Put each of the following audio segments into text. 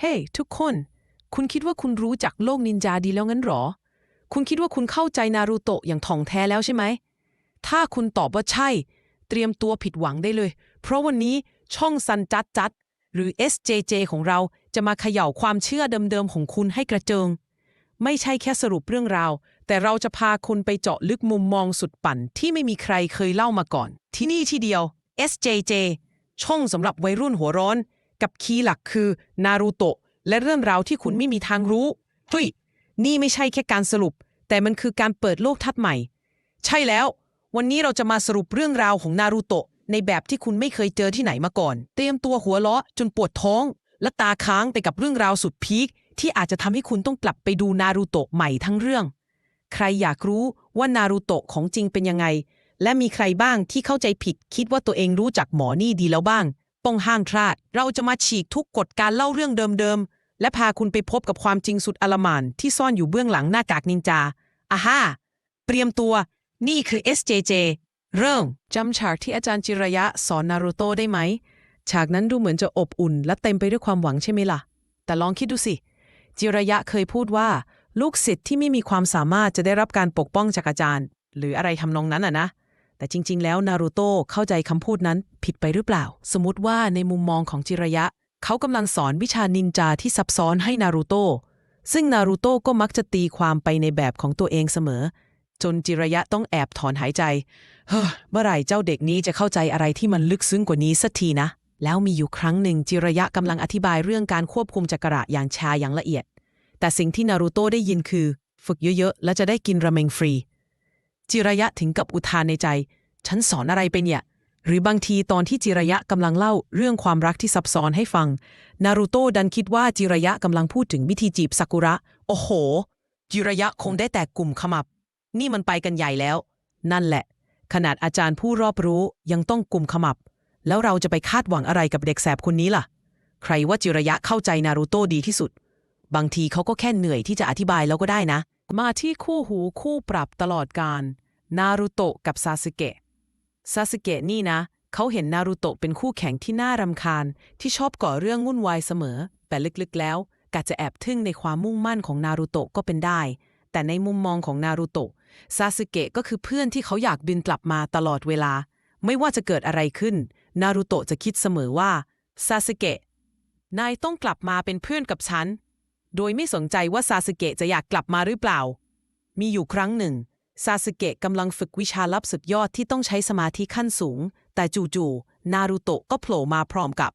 เฮ้ทุกคน คุณคิดว่าคุณรู้จักโลกนินจาดีแล้วงั้นหรอ คุณคิดว่าคุณเข้าใจนารูโตะอย่างถ่องแท้แล้วใช่ไหม ถ้าคุณตอบว่าใช่ เตรียมตัวผิดหวังได้เลย เพราะวันนี้ช่องซันจัดจัดหรือ SJJ ของเราจะมาเขย่าความเชื่อเดิมๆของคุณให้กระเจิง ไม่ใช่แค่สรุปเรื่องราว แต่เราจะพาคุณไปเจาะลึกมุมมองสุดปั่นที่ไม่มีใครเคยเล่ามาก่อน ที่นี่ที่เดียว SJJ ช่องสำหรับวัยรุ่นหัวร้อน กับคีย์หลักคือนารูโตะและเรื่องราวที่คุณไม่มีทางรู้เฮ้ยนี่ไม่ใช่แค่การสรุป แต่มันคือการเปิดโลกทัศน์ใหม่ ใช่แล้ว วันนี้เราจะมาสรุปเรื่องราวของนารูโตะในแบบที่คุณไม่เคยเจอที่ไหนมาก่อน เตรียมตัวหัวเราะจนปวดท้อง และตาค้างไปกับเรื่องราวสุดพีคที่อาจจะทำให้คุณต้องกลับไปดูนารูโตะใหม่ทั้งเรื่อง ใครอยากรู้ว่านารูโตะของจริงเป็นยังไง และมีใครบ้างที่เข้าใจผิดคิดว่าตัวเองรู้จักหมอนี่ดีแล้วบ้าง ป้องห้ามพลาด เราจะมาฉีกทุกกฎการเล่าเรื่องเดิมๆ และพาคุณไปพบกับความจริงสุดอลมานที่ซ่อนอยู่เบื้องหลังหน้ากากนินจาอ่าฮ่าเตรียมตัว นี่คือ SJJ เริ่มจำฉากที่อาจารย์จิระยะสอนนารูโตได้ไหม ฉากนั้นดูเหมือนจะอบอุ่น และเต็มไปด้วยความหวังใช่ไหมล่ะ แต่ลองคิดดูสิ จิระยะเคยพูดว่า ลูกศิษย์ที่ไม่มีความสามารถจะได้รับการปกป้องจากอาจารย์ หรืออะไรทำนองนั้นอะนะ แต่จริง ๆ แล้วนารูโตะเข้าใจคำพูดนั้นผิดไปหรือเปล่า สมมติว่าในมุมมองของจิระยะ เขากำลังสอนวิชานินจาที่ซับซ้อนให้นารูโตะซึ่งนารูโตะก็มักจะตีความไปในแบบของตัวเองเสมอ จนจิระยะต้องแอบถอนหายใจ เฮ้อเมื่อไหร่เจ้าเด็กนี้จะเข้าใจอะไรที่มันลึกซึ้งกว่านี้สักทีนะ แล้วมีอยู่ครั้งหนึ่งจิระยะกำลังอธิบายเรื่องการควบคุมจักระอย่างชาอย่างละเอียด แต่สิ่งที่นารูโตะได้ยินคือ ฝึกเยอะๆ แล้วจะได้กินราเมงฟรี จิระยะถึงกับอุทานในใจ ฉันสอนอะไรไปเนี่ย หรือบางทีตอนที่จิระยะกำลังเล่าเรื่องความรักที่ซับซ้อนให้ฟัง นารูโตะดันคิดว่าจิระยะกำลังพูดถึงวิธีจีบซากุระ โอ้โห จิระยะคงได้แต่กลุ่มขมับ นี่มันไปกันใหญ่แล้ว นั่นแหละ ขนาดอาจารย์ผู้รอบรู้ยังต้องกลุ่มขมับ แล้วเราจะไปคาดหวังอะไรกับเด็กแสบคนนี้ล่ะ ใครว่าจิระยะเข้าใจนารูโตะดีที่สุด บางทีเขาก็แค่เหนื่อยที่จะอธิบายแล้วก็ได้นะ มาที่คู่หูคู่ปรับตลอดการนารูโตะกับซาสึเกะซาสึเกะนี่นะ เขาเห็นนารูโตะเป็นคู่แข่งที่น่ารำคาญ ที่ชอบก่อเรื่องวุ่นวายเสมอ แต่ลึกๆแล้วกะจะแอบทึ่งในความมุ่งมั่นของนารูโตะก็เป็นได้ แต่ในมุมมองของนารูโตะซาสึเกะก็คือเพื่อนที่เขาอยากบินกลับมาตลอดเวลา ไม่ว่าจะเกิดอะไรขึ้น นารูโตะจะคิดเสมอว่าซาสึเกะนายต้องกลับมาเป็นเพื่อนกับฉัน โดยไม่สนใจว่าซาสึเกะจะอยากกลับมาหรือเปล่า มีอยู่ครั้งหนึ่ง ซาสึเกะกำลังฝึกวิชาลับสุดยอดที่ต้องใช้สมาธิขั้นสูง แต่จู่ๆนารูโตะก็โผล่มาพร้อมกับ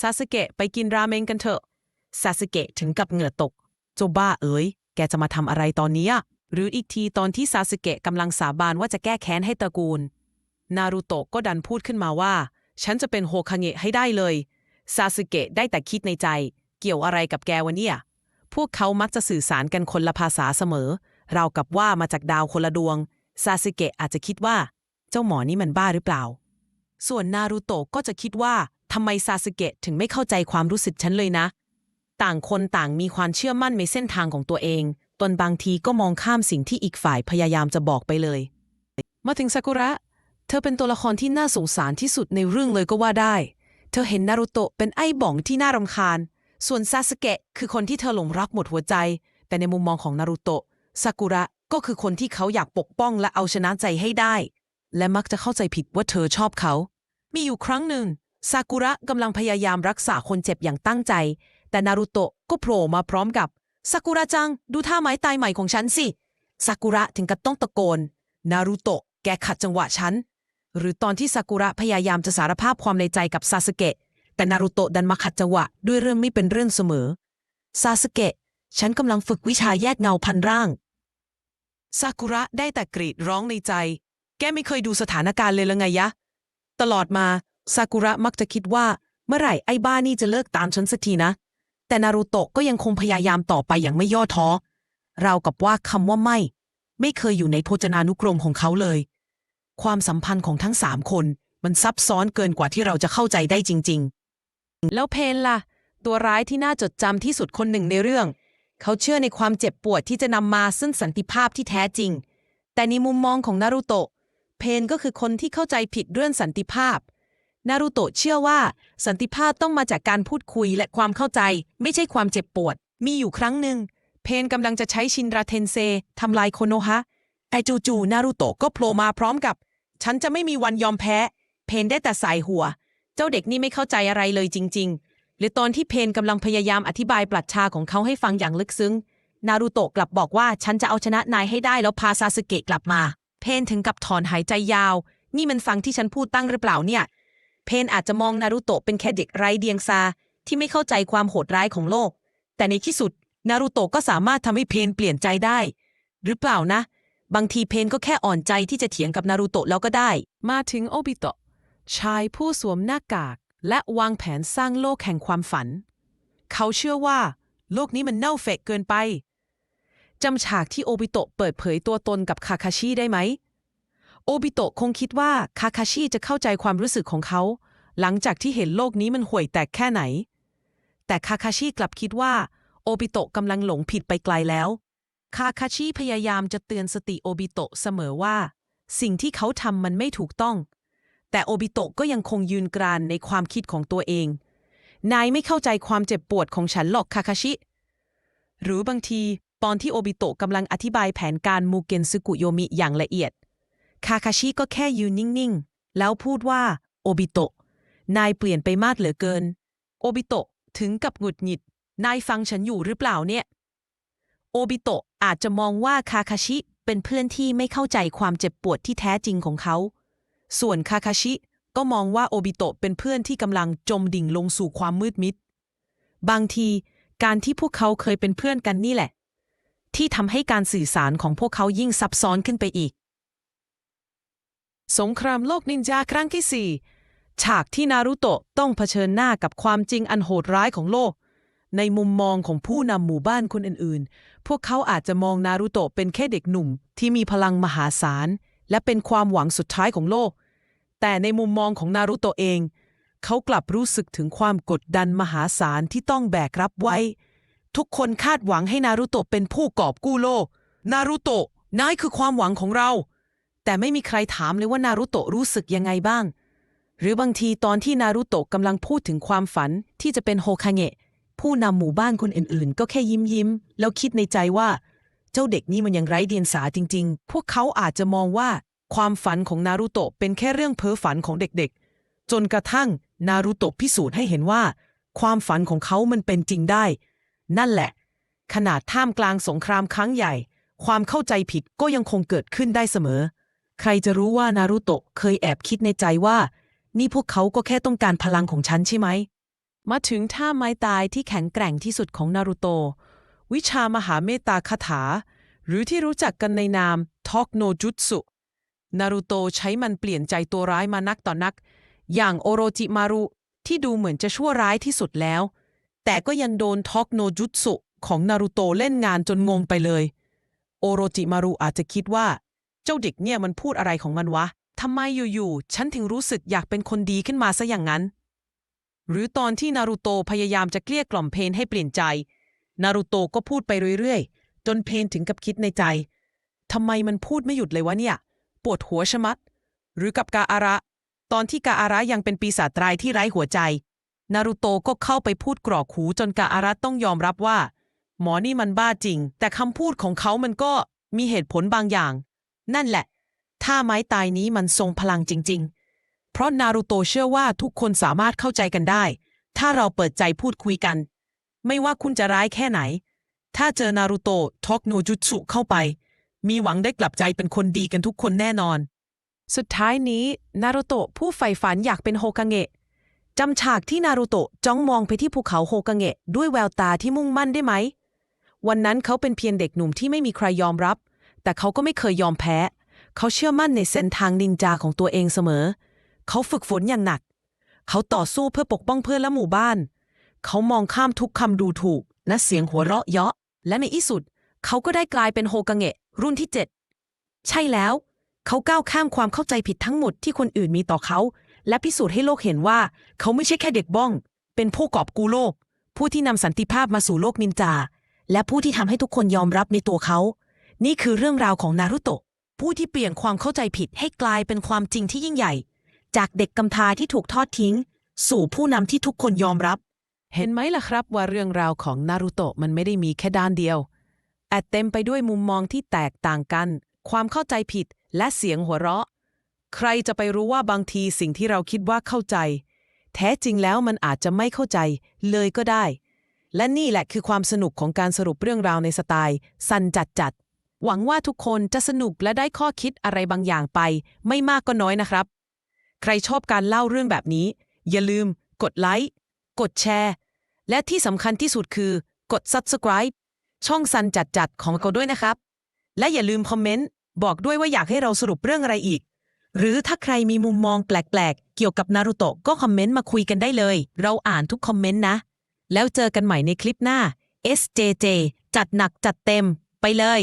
ซาสึเกะไปกินราเมงกันเถอะ ซาสึเกะถึงกับเหงื่อตก โจบ้าเอ๋ย แกจะมาทำอะไรตอนนี้หรืออีกทีตอนที่ซาสึเกะกำลังสาบานว่าจะแก้แค้นให้ตระกูล นารูโตะก็ดันพูดขึ้นมาว่า ฉันจะเป็นโฮคาเงะให้ได้เลย ซาสึเกะได้แต่คิดในใจ เกี่ยวอะไรกับแกวะเนี่ย พวกเขามักจะสื่อสารกันคนละภาษาเสมอ เรากับว่ามาจากดาวคนละดวง ซาสึเกะอาจจะคิดว่า เจ้าหมอนี่มันบ้าหรือเปล่า ส่วนนารูโตะก็จะคิดว่าทำไมซาสึเกะถึงไม่เข้าใจความรู้สึกฉันเลยนะ ต่างคนต่างมีความเชื่อมั่นในเส้นทางของตัวเอง ตนบางทีก็มองข้ามสิ่งที่อีกฝ่ายพยายามจะบอกไปเลย มาถึงซากุระ เธอเป็นตัวละครที่น่าสงสารที่สุดในเรื่องเลยก็ว่าได้ เธอเห็นนารูโตะเป็นไอ้บ่องที่น่ารำคาญ ส่วนซาสเกะคือคนที่เธอหลงรักหมดหัวใจ แต่ในมุมมองของนารูโตะซากุระก็คือคนที่เขาอยากปกป้องและเอาชนะใจให้ได้ และมักจะเข้าใจผิดว่าเธอชอบเขา มีอยู่ครั้งหนึ่งซากุระกำลังพยายามรักษาคนเจ็บอย่างตั้งใจ แต่นารูโตะก็โผล่มาพร้อมกับซากุระจัง ดูท่าไม้ตายใหม่ของฉันสิซากุระถึงกับต้องตะโกน นารูโตะแกขัดจังหวะฉัน หรือตอนที่ซากุระพยายามจะสารภาพความในใจกับซาสเกะ แต่นารูโตะดันมาขัดจังหวะด้วยเรื่องไม่เป็นเรื่องเสมอ ซาสเกะ ฉันกำลังฝึกวิชาแยกเงาพันร่าง ซากุระได้แต่กรีดร้องในใจ แกไม่เคยดูสถานการณ์เลยละไงยะ ตลอดมา ซากุระมักจะคิดว่า เมื่อไหร่ไอ้บ้านี่จะเลิกตามฉันสักทีนะ แต่นารูโตะก็ยังคงพยายามต่อไปอย่างไม่ย่อท้อ เรากับว่าคำว่าไม่ ไม่เคยอยู่ในโพจนานุกรมของเขาเลย ความสัมพันธ์ของทั้งสามคนมันซับซ้อนเกินกว่าที่เราจะเข้าใจได้จริง ๆ แล้วเพนล่ะ ตัวร้ายที่น่าจดจำที่สุดคนหนึ่งในเรื่อง เขาเชื่อในความเจ็บปวดที่จะนำมาซึ่งสันติภาพที่แท้จริง แต่ในมุมมองของนารูโตะเพนก็คือคนที่เข้าใจผิดเรื่องสันติภาพ นารูโตะเชื่อว่า สันติภาพต้องมาจากการพูดคุยและความเข้าใจ ไม่ใช่ความเจ็บปวด มีอยู่ครั้งหนึ่ง เพนกำลังจะใช้ชินราเทนเซทำลายโคโนฮะ ไอจู่ๆนารูโตะก็โผล่มาพร้อมกับ ฉันจะไม่มีวันยอมแพ้ เพนได้แต่สายหัว เจ้าเด็กนี่ไม่เข้าใจอะไรเลยจริง ๆ หรือตอนที่เพนกำลังพยายามอธิบายปรัชญาของเขาให้ฟังอย่างลึกซึ้ง นารูโตะกลับบอกว่าฉันจะเอาชนะนายให้ได้แล้วพาซาสึเกะกลับมา เพนถึงกับถอนหายใจยาว นี่มันฟังที่ฉันพูดตั้งหรือเปล่าเนี่ย เพนอาจจะมองนารูโตะเป็นแค่เด็กไร้เดียงสาที่ไม่เข้าใจความโหดร้ายของโลก แต่ในที่สุด นารูโตะก็สามารถทำให้เพนเปลี่ยนใจได้ หรือเปล่านะ บางทีเพนก็แค่อ่อนใจที่จะเถียงกับนารูโตะแล้วก็ได้ มาถึงโอบิโตะ ชายผู้สวมหน้ากาก และวางแผนสร้างโลกแห่งความฝัน เขาเชื่อว่า โลกนี้มันเน่าเฟะเกินไปจำฉากที่โอบิโตะเปิดเผยตัวตนกับคาคาชิได้ไหม โอบิโตะคงคิดว่าคาคาชิจะเข้าใจความรู้สึกของเขา หลังจากที่เห็นโลกนี้มันห่วยแตกแค่ไหน แต่คาคาชิกลับคิดว่า โอบิโตะกำลังหลงผิดไปไกลแล้ว คาคาชิพยายามจะเตือนสติโอบิโตะเสมอว่า สิ่งที่เขาทำมันไม่ถูกต้อง แต่โอบิโตะก็ยังคงยืนกรานในความคิดของตัวเอง นายไม่เข้าใจความเจ็บปวดของฉันหรอกคาคาชิ หรือบางทีตอนที่โอบิโตะกำลังอธิบายแผนการมูเกนซึกุโยมิอย่างละเอียด คาคาชิก็แค่ยืนนิ่งๆ แล้วพูดว่า โอบิโตะ นายเปลี่ยนไปมากเหลือเกิน โอบิโตะถึงกับหงุดหงิด นายฟังฉันอยู่หรือเปล่าเนี่ย โอบิโตะอาจจะมองว่าคาคาชิเป็นเพื่อนที่ไม่เข้าใจความเจ็บปวดที่แท้จริงของเขา ส่วนคาคาชิก็มองว่าโอบิโตะเป็นเพื่อนที่กำลังจมดิ่งลงสู่ความมืดมิด บางทีการที่พวกเขาเคยเป็นเพื่อนกันนี่แหละ ที่ทำให้การสื่อสารของพวกเขายิ่งซับซ้อนขึ้นไปอีก สงครามโลกนินจาครั้งที่4ฉากที่นารุโตะต้องเผชิญหน้ากับความจริงอันโหดร้ายของโลก ในมุมมองของผู้นำหมู่บ้านคนอื่นๆ พวกเขาอาจจะมองนารุโตะเป็นแค่เด็กหนุ่มที่มีพลังมหาศาล และเป็นความหวังสุดท้ายของโลก แต่ในมุมมองของนารุโตะเอง เขากลับรู้สึกถึงความกดดันมหาศาลที่ต้องแบกรับไว้ ทุกคนคาดหวังให้นารุโตะเป็นผู้กอบกู้โลก นารุโตะนายคือความหวังของเรา แต่ไม่มีใครถามเลยว่านารุโตะรู้สึกยังไงบ้าง หรือบางทีตอนที่นารุโตะกำลังพูดถึงความฝันที่จะเป็นโฮคาเงะผู้นำหมู่บ้านคนอื่นๆ ก็แค่ยิ้มยิ้มแล้วคิดในใจว่า เจ้าเด็กนี่มันยังไร้เดียงสาจริง ๆ พวกเขาอาจจะมองว่าความฝันของนารุโตะเป็นแค่เรื่องเพ้อฝันของเด็กๆ จนกระทั่งนารุโตะพิสูจน์ให้เห็นว่า ความฝันของเขามันเป็นจริงได้ นั่นแหละ ขนาดท่ามกลางสงครามครั้งใหญ่ ความเข้าใจผิดก็ยังคงเกิดขึ้นได้เสมอ ใครจะรู้ว่านารุโตะเคยแอบคิดในใจว่า นี่พวกเขาก็แค่ต้องการพลังของฉันใช่ไหม มาถึงท่าไม้ตายที่แข็งแกร่งที่สุดของนารุโตะ วิชามหาเมตตาคาถา หรือที่รู้จักกันในนามทอกโนจุตสุนารุโตใช้มันเปลี่ยนใจตัวร้ายมานักต่อนัก อย่างโอโรจิมารุที่ดูเหมือนจะชั่วร้ายที่สุดแล้ว แต่ก็ยังโดนทอกโนจุตสุของนารุโตเล่นงานจนงงไปเลย โอโรจิมารุอาจจะคิดว่า เจ้าเด็กเนี่ยมันพูดอะไรของมันวะทำไมอยู่ๆฉันถึงรู้สึกอยากเป็นคนดีขึ้นมาซะอย่างนั้น หรือตอนที่นารุโตพยายามจะเกลี้ยกล่อมเพนให้เปลี่ยนใจ นารุโตะก็พูดไปเรื่อยๆ จนเพนถึงกับคิดในใจทำไมมันพูดไม่หยุดเลยวะเนี่ย ปวดหัวชะมัด หรือกับกาอาระ ตอนที่กาอาระยังเป็นปีศาจตรายที่ไร้หัวใจ นารุโตะก็เข้าไปพูดกรอกหูจนกาอาระต้องยอมรับว่า หมอนี่มันบ้าจริง แต่คำพูดของเขามันก็มีเหตุผลบางอย่าง นั่นแหละ ถ้าไม้ตายนี้มันทรงพลังจริง ๆ เพราะนารูโตะเชื่อว่าทุกคนสามารถเข้าใจกันได้ ถ้าเราเปิดใจพูดคุยกัน ไม่ว่าคุณจะร้ายแค่ไหน ถ้าเจอนารูโตะทอกโนจุสุเข้าไป มีหวังได้กลับใจเป็นคนดีกันทุกคนแน่นอน สุดท้ายนี้ นารูโตะผู้ใฝ่ฝันอยากเป็นโฮกาเงะจำฉากที่นารูโตะจ้องมองไปที่ภูเขาโฮกาเงะด้วยแววตาที่มุ่งมั่นได้ไหม วันนั้นเขาเป็นเพียงเด็กหนุ่มที่ไม่มีใครยอมรับ แต่เขาก็ไม่เคยยอมแพ้ เขาเชื่อมั่นในเส้นทางนินจาของตัวเองเสมอ เขาฝึกฝนอย่างหนัก เขาต่อสู้เพื่อปกป้องเพื่อนและหมู่บ้าน เขามองข้ามทุกคำดูถูกและเสียงหัวเราะเยาะ และในที่สุด เขาก็ได้กลายเป็นโฮกาเงะ รุ่นที่ 7 ใช่แล้ว เขาก้าวข้ามความเข้าใจผิดทั้งหมดที่คนอื่นมีต่อเขา และพิสูจน์ให้โลกเห็นว่า เขาไม่ใช่แค่เด็กบ้อง เป็นผู้กอบกู้โลก ผู้ที่นำสันติภาพมาสู่โลกนินจา และผู้ที่ทำให้ทุกคนยอมรับในตัวเขา นี่คือเรื่องราวของนารุโตะผู้ที่เปลี่ยนความเข้าใจผิดให้กลายเป็นความจริงที่ยิ่งใหญ่ จากเด็กกำพร้าที่ถูกทอดทิ้ง สู่ผู้นำที่ทุกคนยอมรับ เห็นไหมล่ะครับว่าเรื่องราวของนารูโตะมันไม่ได้มีแค่ด้านเดียวแอดเต็มไปด้วยมุมมองที่แตกต่างกัน ความเข้าใจผิดและเสียงหัวเราะ ใครจะไปรู้ว่าบางทีสิ่งที่เราคิดว่าเข้าใจ แท้จริงแล้วมันอาจจะไม่เข้าใจเลยก็ได้ และนี่แหละคือความสนุกของการสรุปเรื่องราวในสไตล์สันจัดจัดๆหวังว่าทุกคนจะสนุกและได้ข้อคิดอะไรบางอย่างไป ไม่มากก็น้อยนะครับ ใครชอบการเล่าเรื่องแบบนี้ อย่าลืม กดไลค์กดแชร์ และที่สำคัญที่สุดคือกด subscribe ช่องซันจัดจัดของเราด้วยนะครับ และอย่าลืมคอมเมนต์ บอกด้วยว่าอยากให้เราสรุปเรื่องอะไรอีก หรือถ้าใครมีมุมมองแปลกๆ เกี่ยวกับนารูโตะก็คอมเมนต์มาคุยกันได้เลย เราอ่านทุกคอมเมนต์นะ แล้วเจอกันใหม่ในคลิปหน้า SJJ จัดหนักจัดเต็มไปเลย